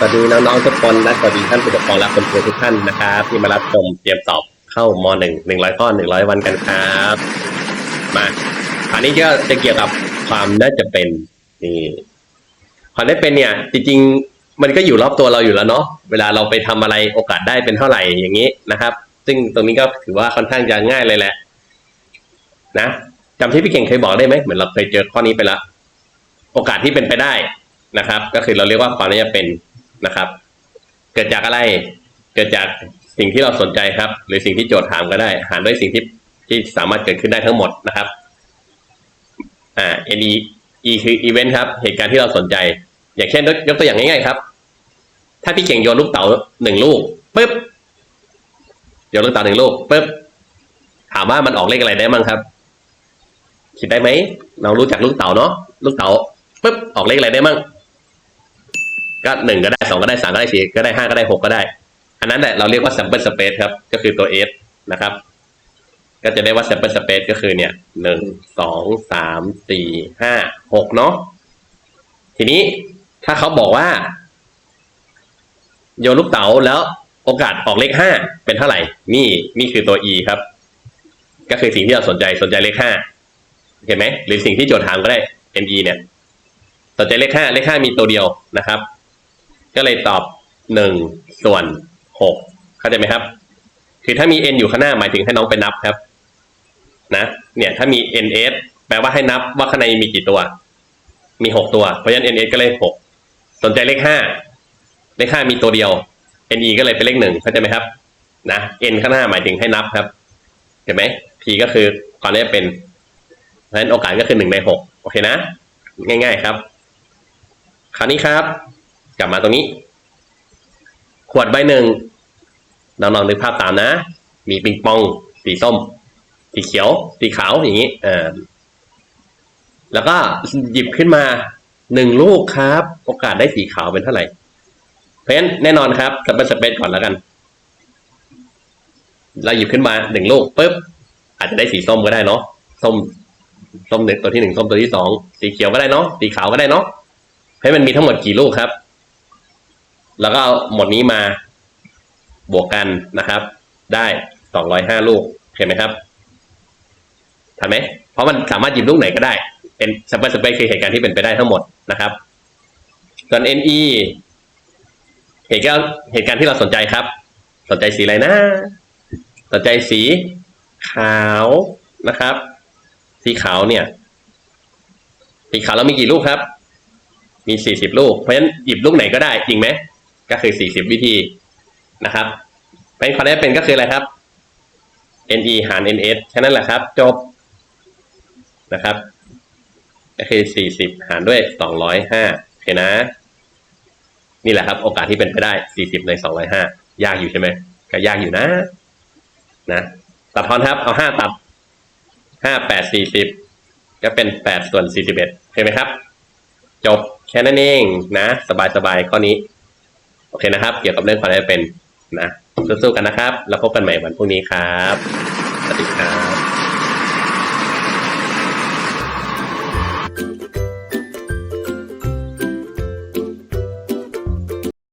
สวัสดีน้องๆทุกคนและสวัสดีท่านผู้ปกครองและคนครูทุกท่านนะครับที่มารับชมเตรียมสอบเข้ามหนึ่งหนึ่งร้อยข้อหนึ่งร้อยวันกันครับมาคราวนี้ก็จะเกี่ยวกับความน่าจะเป็นนี่ความได้เป็นเนี่ย จริงๆมันก็อยู่รอบตัวเราอยู่แล้วเนาะเวลาเราไปทำอะไรโอกาสได้เป็นเท่าไหร่อย่างนี้นะครับ ซึ่งตรงนี้ก็ถือว่าค่อนข้างจะง่ายเลยแหละ นะจำที่พี่เก่งเคยบอกได้ไหมเหมือนเราเคยเจอข้อนี้ไปแล้วโอกาสที่เป็นไปได้นะครับ ก็คือเราเรียกว่าความน่าจะเป็น นะครับ เกิดจากอะไรเกิดจากสิ่งที่เราสนใจครับ หรือสิ่งที่โจทย์ถามก็ได้ หารด้วยสิ่งที่ที่สามารถเกิดขึ้นได้ทั้งหมดนะครับอ่า N E E คือ event ครับ เหตุการณ์ที่เราสนใจ อย่างเช่นยกตัวอย่างง่ายๆครับ ถ้าพี่เก่งโยนลูกเต๋าหนึ่งลูกปุ๊บโยนลูกเต๋าหนึ่งลูกปุ๊บถามว่ามันออกเลขอะไรได้มั้งครับคิดได้ไหม เรารู้จักลูกเต๋าเนาะลูกเต๋าปุ๊บออกเลขอะไรได้มั่ง ก็หนึ่งก็ได้สองก็ได้สามก็ได้สี่ก็ได้ห้าก็ได้หกก็ได้ อันนั้นแหละเราเรียกว่า sample space ครับ ก็คือตัว s นะครับ ก็จะได้ว่า sample space ก็คือเนี่ยหนึ่งสองสามสี่ห้าหกเนาะทีนี้ถ้าเขาบอกว่า โยนลูกเต๋าแล้วโอกาสออกเลขห้าเป็นเท่าไหร่ นี่นี่คือตัว e ครับ ก็คือสิ่งที่เราสนใจสนใจเลขห้าเห็นไหมหรือสิ่งที่โจทย์ถามก็ได้ NE เนี่ยสนใจเลขห้าเลขห้ามีตัวเดียวนะครับ ก็เลยตอบหนึ่งส่วนหกเข้าใจไหมครับ คือถ้ามี n อยู่ข้างหน้าหมายถึงให้น้องไปนับครับ นะ เนี่ยถ้ามี ns แปลว่าให้นับว่าข้างในมีกี่ตัว มีหกตัว เพราะฉะนั้น ns ก็เลยหกสนใจเลขห้าเลขห้ามีตัวเดียว ne ก็เลยเป็นเลขหนึ่งเข้าใจไหมครับ นะ n ข้างหน้าหมายถึงให้นับครับ เห็นไหม p ก็คือก่อนนี้เป็นเพราะฉะนั้นโอกาสก็คือหนึ่งในหกโอเคนะ ง่าย ๆครับ คราวนี้ครับ กลับมาตรงนี้ ขวดใบหนึ่งน้องๆนึกภาพตามนะ มีปิงปองสีส้ม สีเขียว สีขาวอย่างนี้เออแล้วก็หยิบขึ้นมาหนึ่งลูกครับ โอกาสได้สีขาวเป็นเท่าไหร่ เพราะฉะนั้นแน่นอนครับสเปซสเปซก่อนแล้วกัน เราหยิบขึ้นมาหนึ่งลูกปุ๊บอาจจะได้สีส้มก็ได้เนาะส้มส้มหนึ่งตัวที่หนึ่งส้มตัวที่สองสีเขียวก็ได้เนาะสีขาวก็ได้เนาะให้มันมีทั้งหมดกี่ลูกครับ แล้วก็เอาหมดนี้มาบวกกันนะครับ ได้สองร้อยห้าลูกเห็นไหมครับทันไหมเพราะมันสามารถหยิบลูกไหนก็ได้ เป็นสเปซสเปซคือเหตุการณ์ที่เป็นไปได้ทั้งหมดนะครับ ส่วน NE เหตุการณ์เหตุการณ์ที่เราสนใจครับ สนใจสีอะไรนะ สนใจสีขาวนะครับ สีขาวเนี่ย สีขาวเรามีกี่ลูกครับ มีสี่สิบลูก เพราะฉะนั้นหยิบลูกไหนก็ได้จริงไหม ก็คือสี่สิบวิธีนะครับเป็นข้อแรกเป็นก็คืออะไรครับ ne หาร ns แค่นั้นแหละครับ จบนะครับ ก็คือสี่สิบหารด้วยสองร้อยห้าโอเคนะ นี่แหละครับ โอกาสที่เป็นไปได้สี่สิบในสองร้อยห้ายากอยู่ใช่ไหมก็ยากอยู่นะ นะตัดทอนครับ เอาห้าตัดห้าแปดสี่สิบก็เป็นแปดส่วนสี่สิบเอ็ดเห็นไหมครับ จบแค่นั้นเองนะ สบายๆข้อนี้ โอเคนะครับ เกี่ยวกับเรื่องความได้เป็นนะสู้ๆกันนะครับ แล้วพบกันใหม่วันพรุ่งนี้ครับ สวัสดีครับ